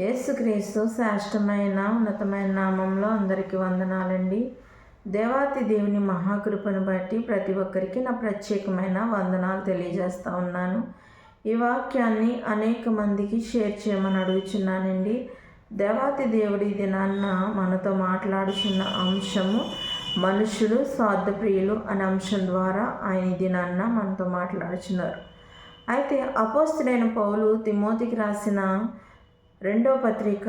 యేసుక్రీస్తు శ్రేష్టమైన ఉన్నతమైన నామంలో అందరికీ వందనాలండి. దేవాతి దేవుని మహాకృపను బట్టి ప్రతి ఒక్కరికి నా ప్రత్యేకమైన వందనాలు తెలియజేస్తూ ఉన్నాను. ఈ వాక్యాన్ని అనేక మందికి షేర్ చేయమని అడుగుచున్నానండి. దేవాతి దేవుడి దినాన్న మనతో మాట్లాడుచున్న అంశము మనుషులు స్వార్థప్రియులు అనే అంశం ద్వారా ఆయన దినాన్న మనతో మాట్లాడుచున్నారు. అయితే అపోస్తుడైన పౌలు తిమోతికి రాసిన రెండవ పత్రిక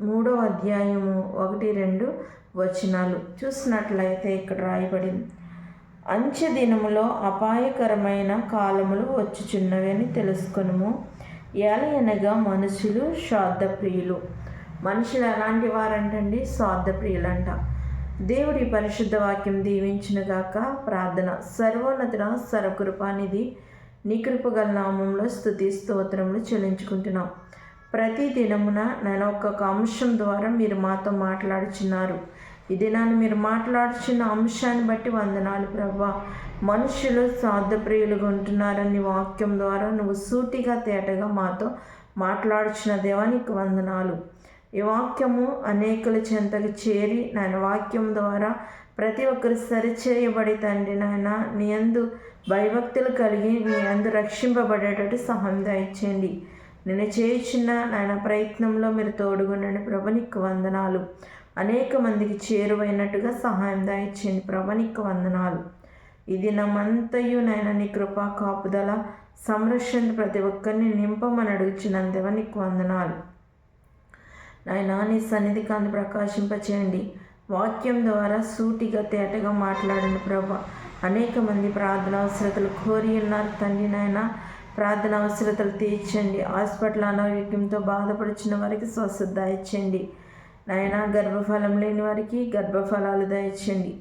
మూడో అధ్యాయము ఒకటి రెండు వచనాలు. చూసినట్లయితే ఇక్కడ రాయబడింది అంచె దినములో అపాయకరమైన కాలములు వచ్చుచున్నవి అని తెలుసుకొనుము. ఎలయనగా మనుషులు శ్రాద్ధప్రియులు. మనుషులు ఎలాంటి వారంటండి? స్వార్థప్రియులంట దేవుడి పరిశుద్ధ వాక్యం దీవించునుగాక ప్రార్థన. సర్వోన్నతుడ సర్వకృపానిధి. నీ కృపగల నామంలో స్థుతి స్తోత్రములు చెల్లించుకుంటున్నాం. ప్రతి దినమున నేను ఒక్కొక్క అంశం ద్వారా మీరు మాతో మాట్లాడుచున్నారు. ఈ దినాన్ని మీరు మాట్లాడుచున్న అంశాన్ని బట్టి వందనాలు ప్రభా. మనుషులు స్వార్థప్రియులుగా ఉంటున్నారని వాక్యం ద్వారా నువ్వు సూటిగా తేటగా మాతో మాట్లాడుచున్న దేవానికి వందనాలు. ఈ వాక్యము అనేకుల చెంతకు చేరి నాయన వాక్యం ద్వారా ప్రతి ఒక్కరు సరిచేయబడి తండ్రి నాయన నీ అందు భయభక్తులు కలిగి నీ అందు రక్షింపబడేటట్టు సహాయం దయచేయండి. నేను చేయుచున్న నాయన ప్రయత్నంలో మీరు తోడుగుండండి. ప్రభ నీకు వందనాలు. అనేక మందికి చేరువైనట్టుగా సహాయం దయచేయండి ప్రభ నీకు వందనాలు. ఇది నమ్మంతయు నాయన నీ కృపా కాపుదల సంరక్షణ ప్రతి ఒక్కరిని నింపమని అడుగుచున్నందువ నీకు వందనాలు. నాయన నీ సన్నిధి కాని ప్రకాశింపచేయండి. వాక్యం ద్వారా సూటిగా తేటగా మాట్లాడండి. ప్రభ అనేక మంది ప్రార్థన అవసరతలు కోరి ఉన్నారు. తండ్రి నాయన ప్రార్థన అవసరతలు తీర్చండి. హాస్పిటల్ అనారోగ్యంతో బాధపడుచున్న వారికి స్వస్థత దయచండి నాయన గర్భఫలం లేని వారికి గర్భఫలాలు దయచండి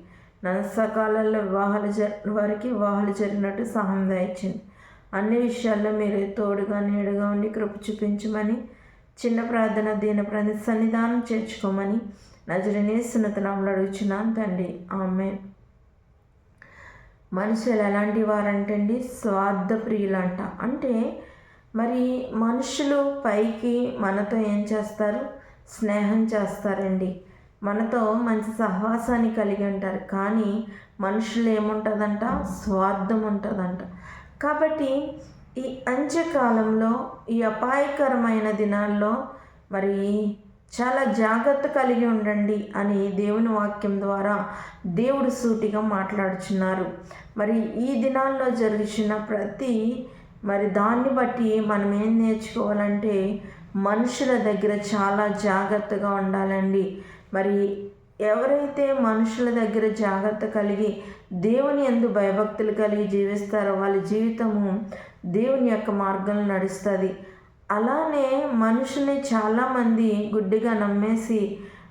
నా సకాలంలో వివాహాలు జరి వారికి వివాహాలు జరిగినట్టు సహాయం దయచండి అన్ని విషయాల్లో మీరు తోడుగా నీడుగా ఉండి కృప చూపించమని చిన్న ప్రార్థన దీన ప్రతి సన్నిధానం చేర్చుకోమని నజరనేస్తున్నతనంలో అడుగుచున్నాను తండ్రి. ఆమె మనుషులు ఎలాంటి వారంటండి? స్వార్థ ప్రియులంట అంటే మరి మనుషులు పైకి మనతో ఏం చేస్తారు? స్నేహం చేస్తారండి. మనతో మంచి సహవాసాన్ని కలిగి ఉంటారు. కానీ మనుషులు ఏముంటుందంట? స్వార్థం ఉంటుందంట కాబట్టి ఈ అంత్యకాలంలో ఈ అపాయకరమైన దినాల్లో మరి చాలా జాగ్రత్త కలిగి ఉండండి అని దేవుని వాక్యం ద్వారా దేవుడు సూటిగా మాట్లాడుచున్నారు. మరి ఈ దినాల్లో జరుగుతున్న ప్రతి మరి దాన్ని బట్టి మనం ఏం నేర్చుకోవాలంటే మనుషుల దగ్గర చాలా జాగ్రత్తగా ఉండాలండి. మరి ఎవరైతే మనుషుల దగ్గర జాగ్రత్త కలిగి దేవుని ఎందు భయభక్తులు కలిగి జీవిస్తారో వాళ్ళ జీవితము దేవుని యొక్క మార్గంలో నడుస్తుంది. అలానే మనుషుల్ని చాలామంది గుడ్డిగా నమ్మేసి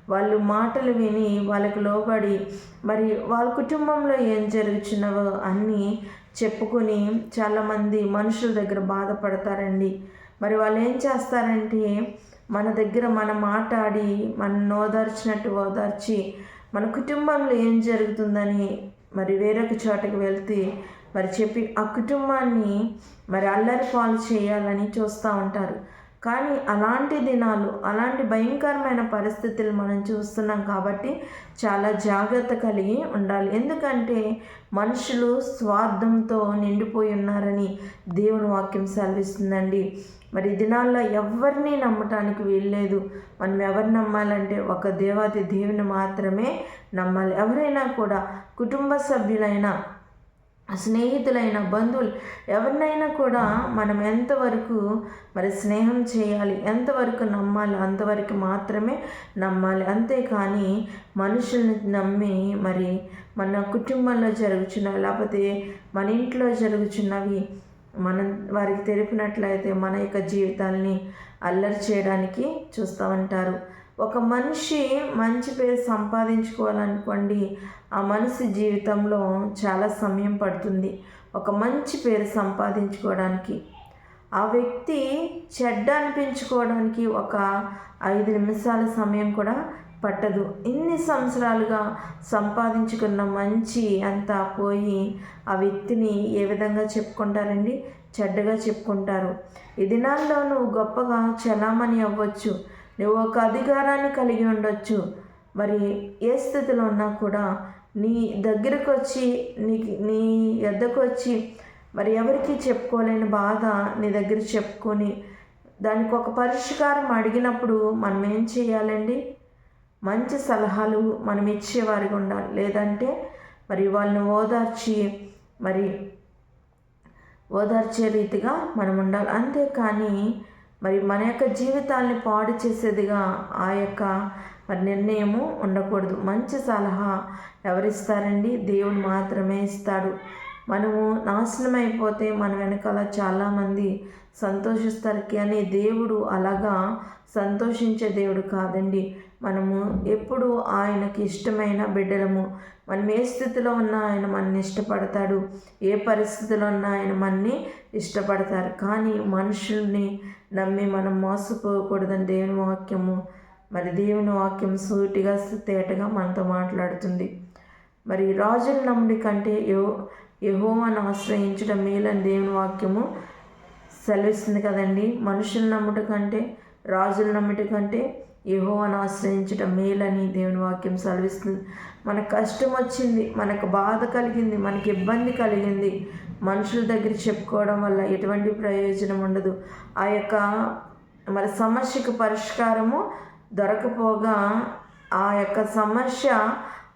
వాళ్ళు మాటలు విని వాళ్ళకు లోబడి మరి వాళ్ళ కుటుంబంలో ఏం జరుగుతున్నవో అన్నీ చెప్పుకొని చాలామంది మనుషుల దగ్గర బాధపడతారండి. మరి వాళ్ళు ఏం చేస్తారంటే మన దగ్గర మన మాట్లాడి మనం ఓదార్చినట్టు ఓదార్చి మన కుటుంబంలో ఏం జరుగుతుందని మరి వేరొక చోటకి వెళ్తే మరి చెప్పి ఆ కుటుంబాన్ని మరి అల్లరి పాలు చేయాలని చూస్తూ ఉంటారు. కానీ అలాంటి దినాలు అలాంటి భయంకరమైన పరిస్థితులు మనం చూస్తున్నాం కాబట్టి చాలా జాగ్రత్త కలిగి ఉండాలి. ఎందుకంటే మనుషులు స్వార్థంతో నిండిపోయి ఉన్నారని దేవుని వాక్యం సెలవిస్తుందండి. మరి దినాల్లో ఎవరిని నమ్మటానికి వీల్లేదు. మనం ఎవరు నమ్మాలంటే ఒక దేవాది దేవుని మాత్రమే నమ్మాలి. ఎవరైనా కూడా కుటుంబ సభ్యులైనా స్నేహితులైన బంధువులు ఎవరినైనా కూడా మనం ఎంతవరకు మరి స్నేహం చేయాలి ఎంతవరకు నమ్మాలి అంతవరకు మాత్రమే నమ్మాలి. అంతేకాని మనుషుల్ని నమ్మి మరి మన కుటుంబంలో జరుగుచున్నవి లేకపోతే మన ఇంట్లో జరుగుచున్నవి మనం వారికి తెలిపినట్లయితే మన యొక్క జీవితాల్ని అల్లరి చేయడానికి చూస్తూ ఉంటారు. ఒక మనిషి మంచి పేరు సంపాదించుకోవాలనుకోండి ఆ మనిషి జీవితంలో చాలా సమయం పడుతుంది. ఒక మంచి పేరు సంపాదించుకోవడానికి ఆ వ్యక్తి చెడ్డ అనిపించుకోవడానికి ఒక ఐదు నిమిషాల సమయం కూడా పట్టదు. ఇన్ని సంవత్సరాలుగా సంపాదించుకున్న మంచి అంతా పోయి ఆ వ్యక్తిని ఏ విధంగా చెప్పుకుంటారండి? చెడ్డగా చెప్పుకుంటారు. ఈ దినాల్లో నువ్వు గొప్పగా చలామణి అవ్వచ్చు. నువ్వు ఒక అధికారాన్ని కలిగి ఉండొచ్చు. మరి ఏ స్థితిలో ఉన్నా కూడా నీ దగ్గరకు వచ్చి నీ నీ ఎద్దకు వచ్చి మరి ఎవరికి చెప్పుకోలేని బాధ నీ దగ్గర చెప్పుకొని దానికి ఒక పరిష్కారం అడిగినప్పుడు మనం ఏం చేయాలండి? మంచి సలహాలు మనం ఇచ్చేవారిగా ఉండాలి. లేదంటే మరి వాళ్ళని ఓదార్చి మరి ఓదార్చే రీతిగా మనం ఉండాలి. అంతేకాని మరి మన యొక్క జీవితాల్ని పాడు చేసేదిగా ఆ యొక్క మరి నిర్ణయము ఉండకూడదు. మంచి సలహా ఎవరిస్తారండి? దేవుడు మాత్రమే ఇస్తాడు. మనము నాశనం అయిపోతే మన వెనకాల చాలామంది సంతోషిస్తారు కానీ దేవుడు అలాగా సంతోషించే దేవుడు కాదండి. మనము ఎప్పుడు ఆయనకి ఇష్టమైన బిడ్డలము. మనం ఏ స్థితిలో ఉన్నా ఆయన మనని ఇష్టపడతాడు. ఏ పరిస్థితిలో ఉన్నా ఆయన మనని ఇష్టపడతారు. కానీ మనుషుల్ని నమ్మి మనం మోసపోకూడదని దేవుని వాక్యము. మరి దేవుని వాక్యం సూటిగా తేటగా మనతో మాట్లాడుతుంది. మరి రాజుల నమ్ముడి కంటే యో యహోవాను ఆశ్రయించడం మేలని దేవుని వాక్యము సెలవిస్తుంది కదండి. మనుషుల నమ్ముట కంటే రాజుల నమ్ముట కంటే యహోవాను ఆశ్రయించడం మేలని దేవుని వాక్యం సెలవిస్తుంది. మనకు కష్టం వచ్చింది మనకు బాధ కలిగింది మనకి ఇబ్బంది కలిగింది మనుషుల దగ్గర చెప్పుకోవడం వల్ల ఎటువంటి ప్రయోజనం ఉండదు. ఆ యొక్క మరి సమస్యకు పరిష్కారము దొరకపోగా ఆ యొక్క సమస్య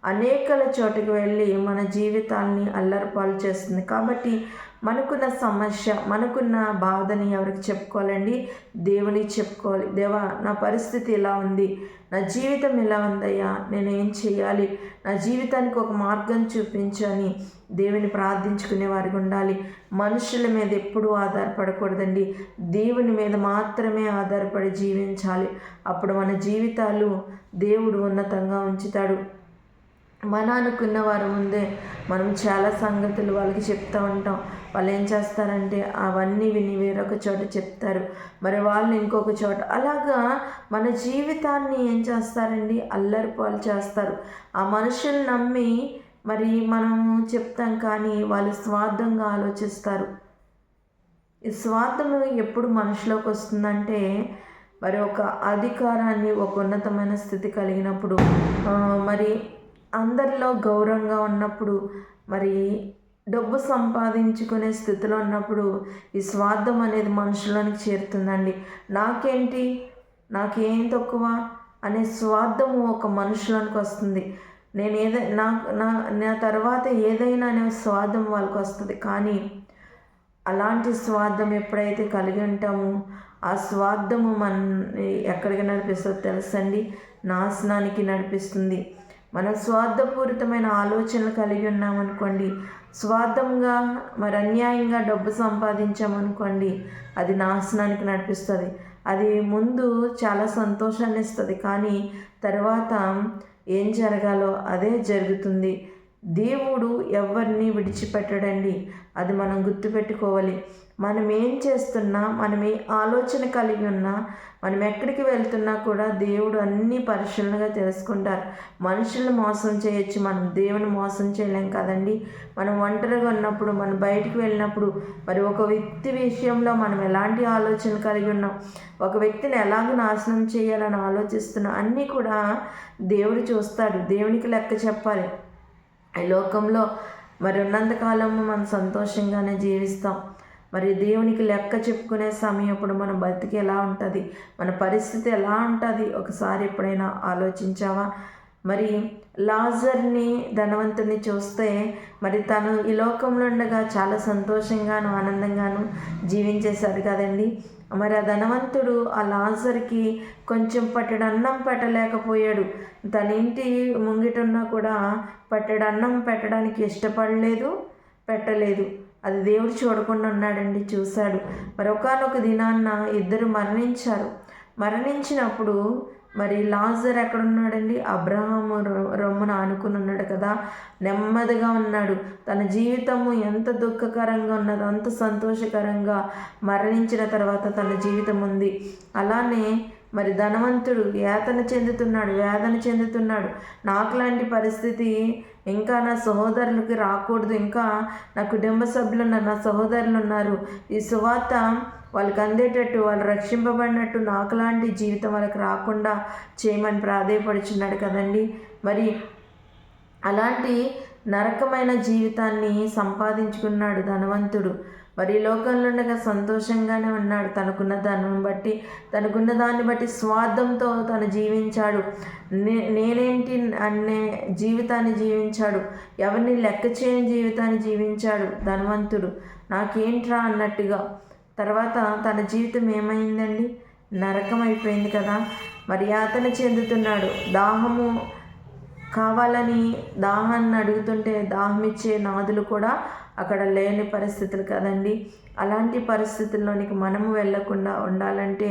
అనేకల చోటుకు వెళ్ళి మన జీవితాల్ని అల్లరిపాలు చేస్తుంది. కాబట్టి మనకున్న సమస్య మనకున్న బాధని ఎవరికి చెప్పుకోవాలండి? దేవునికి చెప్పుకోవాలి. దేవా నా పరిస్థితి ఇలా ఉంది. నా జీవితం ఇలా ఉందయ్యా. నేను ఏం చేయాలి? నా జీవితానికి ఒక మార్గం చూపించని దేవుని ప్రార్థించుకునే వారికి ఉండాలి. మనుషుల మీద ఎప్పుడూ ఆధారపడకూడదండి. దేవుని మీద మాత్రమే ఆధారపడి జీవించాలి. అప్పుడు మన జీవితాలు దేవుడు ఉన్నతంగా ఉంచుతాడు. మన అనుకున్న వారు ముందే మనం చాలా సంగతులు వాళ్ళకి చెప్తూ ఉంటాం. వాళ్ళు ఏం చేస్తారంటే అవన్నీ విని వేరొక చోట చెప్తారు. మరి వాళ్ళు ఇంకొక చోట. అలాగా మన జీవితాన్ని ఏం చేస్తారండి? అల్లరి పాలు చేస్తారు. ఆ మనుషులు నమ్మి మరి మనము చెప్తాం కానీ వాళ్ళు స్వార్థంగా ఆలోచిస్తారు. ఈ స్వార్థం ఎప్పుడు మనుషులోకి వస్తుందంటే మరి ఒక అధికారాన్ని ఒక ఉన్నతమైన స్థితి కలిగినప్పుడు. మరి అందరిలో గౌరవంగా ఉన్నప్పుడు మరి డబ్బు సంపాదించుకునే స్థితిలో ఉన్నప్పుడు ఈ స్వార్థం అనేది మనుషులోనికి చేరుతుందండి. నాకేంటి? నాకేం తక్కువ? అనే స్వార్థము ఒక మనుషులోనికి వస్తుంది. నేను ఏదై నా నా నా తర్వాత ఏదైనా అనే స్వార్థం వాళ్ళకి వస్తుంది. కానీ అలాంటి స్వార్థం ఎప్పుడైతే కలిగి ఉంటామో ఆ స్వార్థము మన ఎక్కడికి నడిపిస్తుందో తెలుసండి? నాశనానికి నడిపిస్తుంది. మనం స్వార్థపూరితమైన ఆలోచనలు కలిగి ఉన్నామనుకోండి స్వార్థంగా మరి అన్యాయంగా డబ్బు సంపాదించామనుకోండి అది నాశనానికి నడిపిస్తుంది. అది ముందు చాలా సంతోషాన్ని ఇస్తుంది. కానీ తర్వాత ఏం జరగాలో అదే జరుగుతుంది. దేవుడు ఎవరిని విడిచిపెట్టడండి? అది మనం గుర్తుపెట్టుకోవాలి. మనం ఏం చేస్తున్నా మనం ఏ ఆలోచన కలిగి ఉన్నా మనం ఎక్కడికి వెళ్తున్నా కూడా దేవుడు అన్ని పరిశీలనగా తెలుసుకుంటారు. మనుషులను మోసం చేయొచ్చు మనం దేవుని మోసం చేయలేం కదండి. మనం ఒంటరిగా ఉన్నప్పుడు మనం బయటికి వెళ్ళినప్పుడు మరి ఒక వ్యక్తి విషయంలో మనం ఎలాంటి ఆలోచన కలిగి ఉన్నాం? ఒక వ్యక్తిని ఎలాగ నాశనం చేయాలని ఆలోచిస్తున్నాం? అన్నీ కూడా దేవుడు చూస్తాడు. దేవునికి లెక్క చెప్పాలి. ఈ లోకంలో మరి ఉన్నంతకాలము మనం సంతోషంగానే జీవిస్తాం. మరి దేవునికి లెక్క చెప్పుకునే సమయం ఇప్పుడు మన బతికి ఎలా ఉంటుంది? మన పరిస్థితి ఎలా ఉంటుంది? ఒకసారి ఎప్పుడైనా ఆలోచించావా? మరి లాజర్ని ధనవంతుని చూస్తే మరి తను ఈ లోకంలో ఉండగా చాలా సంతోషంగాను ఆనందంగాను జీవించేశారు కదండి. మరి ఆ ధనవంతుడు ఆ లాజర్కి కొంచెం పట్టెడు అన్నం పెట్టలేకపోయాడు. తన ఇంటి ముంగిటున్నా కూడా పట్టెడు అన్నం పెట్టడానికి ఇష్టపడలేదు పెట్టలేదు. అది దేవుడు చూడకుండా ఉన్నాడండి చూశాడు. మరి దినాన్న ఇద్దరు మరణించారు. మరణించినప్పుడు మరి లాజర్ ఎక్కడున్నాడండి? అబ్రహాం రొమ్మను ఆనుకుని ఉన్నాడు కదా. నెమ్మదిగా ఉన్నాడు. తన జీవితము ఎంత దుఃఖకరంగా ఉన్నదో అంత సంతోషకరంగా మరణించిన తర్వాత తన జీవితం ఉంది అలానే మరి ధనవంతుడు యాతన చెందుతున్నాడు వేదన చెందుతున్నాడు. నాకు లాంటి పరిస్థితి ఇంకా నా సహోదరులకి రాకూడదు. ఇంకా నా కుటుంబ సభ్యులు నా సహోదరులు ఉన్నారు. ఈ సువార్త వాళ్ళకి అందేటట్టు వాళ్ళు రక్షింపబడినట్టు నాకు లాంటి జీవితం వాళ్ళకి రాకుండా చేయమని ప్రాధేయపడుచున్నాడు కదండి. మరి అలాంటి నరకమైన జీవితాన్ని సంపాదించుకున్నాడు ధనవంతుడు. మరి లోకంలో ఉండగా సంతోషంగానే ఉన్నాడు. తనకున్న ధనం బట్టి తనకున్న దాన్ని బట్టి స్వార్థంతో తను జీవించాడు. నే నేనేంటి అనే జీవితాన్ని జీవించాడు. ఎవరిని లెక్క చేయని జీవితాన్ని జీవించాడు ధనవంతుడు. నాకేంట్రా అన్నట్టుగా. తర్వాత తన జీవితం ఏమైందండి? నరకం అయిపోయింది కదా. మరి యాతన చెందుతున్నాడు. దాహము కావాలని దాహాన్ని అడుగుతుంటే దాహం ఇచ్చే నాదులు కూడా అక్కడ లేని పరిస్థితులు కదండి. అలాంటి పరిస్థితుల్లోనికి మనము వెళ్ళకుండా ఉండాలంటే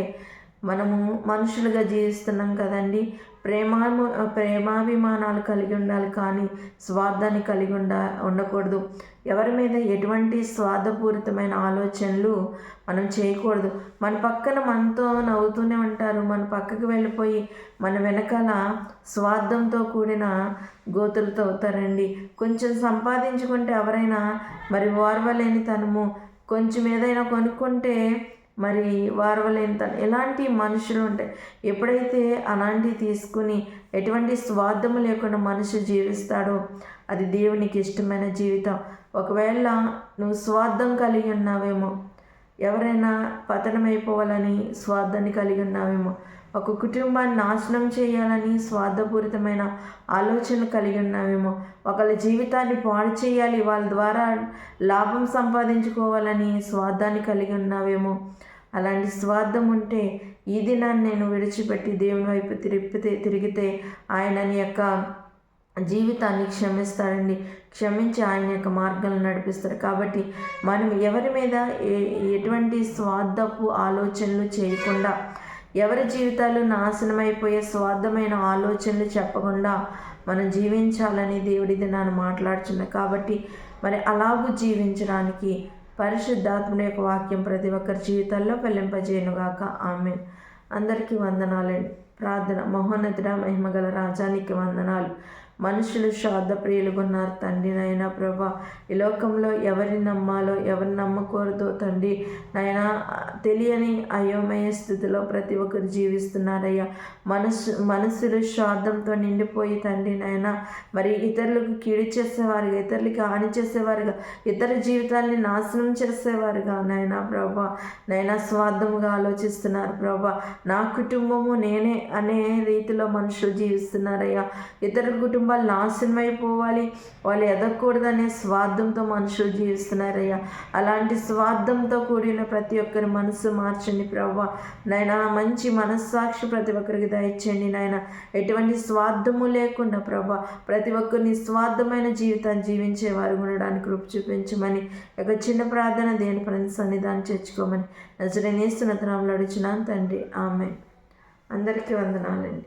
మనము మనుషులుగా జీవిస్తున్నాం కదండి. ప్రేమాను ప్రేమాభిమానాలు కలిగి ఉండాలి కానీ స్వార్థాన్ని కలిగి ఉండ ఉండకూడదు. ఎవరి మీద ఎటువంటి స్వార్థపూరితమైన ఆలోచనలు మనం చేయకూడదు. మన పక్కన మనతో నవ్వుతూనే ఉంటారు. మన పక్కకు వెళ్ళిపోయి మన వెనకాల స్వార్థంతో కూడిన గోతులతో అవుతారండి. కొంచెం సంపాదించుకుంటే ఎవరైనా మరి ఓర్వలేని తనము కొంచెం ఏదైనా కొనుక్కుంటే మరి వారవలేని ఎలాంటి మనుషులు ఉంటాయి ఎప్పుడైతే అలాంటివి తీసుకుని ఎటువంటి స్వార్థము లేకుండా మనిషి జీవిస్తాడో అది దేవునికి ఇష్టమైన జీవితం. ఒకవేళ నువ్వు స్వార్థం కలిగి ఉన్నావేమో ఎవరైనా పతనమైపోవాలని స్వార్థాన్ని కలిగి ఉన్నావేమో ఒక కుటుంబాన్ని నాశనం చేయాలని స్వార్థపూరితమైన ఆలోచనలు కలిగి ఉన్నావేమో. ఒకళ్ళ జీవితాన్ని పాడు చేయాలి వాళ్ళ ద్వారా లాభం సంపాదించుకోవాలని స్వార్థాన్ని కలిగి ఉన్నావేమో. అలాంటి స్వార్థం ఉంటే ఈ దినాన్ని నేను విడిచిపెట్టి దేవుని వైపు తిరిపితే తిరిగితే ఆయన యొక్క జీవితాన్ని క్షమిస్తాడండి. క్షమించి ఆయన యొక్క మార్గాలను నడిపిస్తారు కాబట్టి మనం ఎవరి మీద ఎటువంటి స్వార్థపు ఆలోచనలు చేయకుండా ఎవరి జీవితాలు నాశనమైపోయే స్వార్థమైన ఆలోచనలు చెప్పకుండా మనం జీవించాలని దేవుడి దినాన్ని మాట్లాడుచున్నా కాబట్టి మరి అలాగూ జీవించడానికి పరిశుద్ధాత్ముడి యొక్క వాక్యం ప్రతి ఒక్కరి జీవితాల్లో వెల్లింపజేయనుగాక ఆమె అందరికీ వందనాలండి. ప్రార్థన మహోన్నతుడ మహిమగల రాజానికి వందనాలు. మనుషులు శ్రాద్ధప్రియులుగున్నారు. ప్రియులుగా ఉన్నారు తండ్రి నాయన ప్రభా ఈ లోకంలో ఎవరిని నమ్మాలో ఎవరిని నమ్మకూడదో తండ్రి నాయన తెలియని అయోమయ స్థితిలో ప్రతి ఒక్కరు జీవిస్తున్నారయ్యా. మనసు మనసులు శ్రాద్ధంతో నిండిపోయి తండ్రి నాయన మరి ఇతరులకు కీడి చేసేవారుగా ఇతరులకి హాని చేసేవారుగా ఇతర జీవితాల్ని నాశనం చేసేవారుగా నాయన ప్రభా. నైనా స్వార్థముగా ఆలోచిస్తున్నారు ప్రభా. నా కుటుంబము నేనే అనే రీతిలో మనుషులు జీవిస్తున్నారయ్యా. ఇతర కుటుంబం కుటుంబాలు నాశనం అయిపోవాలి. వాళ్ళు ఎదగకూడదనే స్వార్థంతో మనుషులు జీవిస్తున్నారయ్యా. అలాంటి స్వార్థంతో కూడిన ప్రతి ఒక్కరి మనసు మార్చండి ప్రభా నాయన మంచి మనస్సాక్షి ప్రతి ఒక్కరికి దయచేయండి నాయన. ఎటువంటి స్వార్థము లేకుండా ప్రభా ప్రతి ఒక్కరిని స్వార్థమైన జీవితాన్ని జీవించే వారు ఉండడానికి రూపు చూపించమని ఒక చిన్న ప్రార్థన దేని పని సన్నిధానం చేర్చుకోమని నజరేస్తున్న తనంలో అడిచినాను తండ్రి. ఆమె అందరికీ వందనాలండి.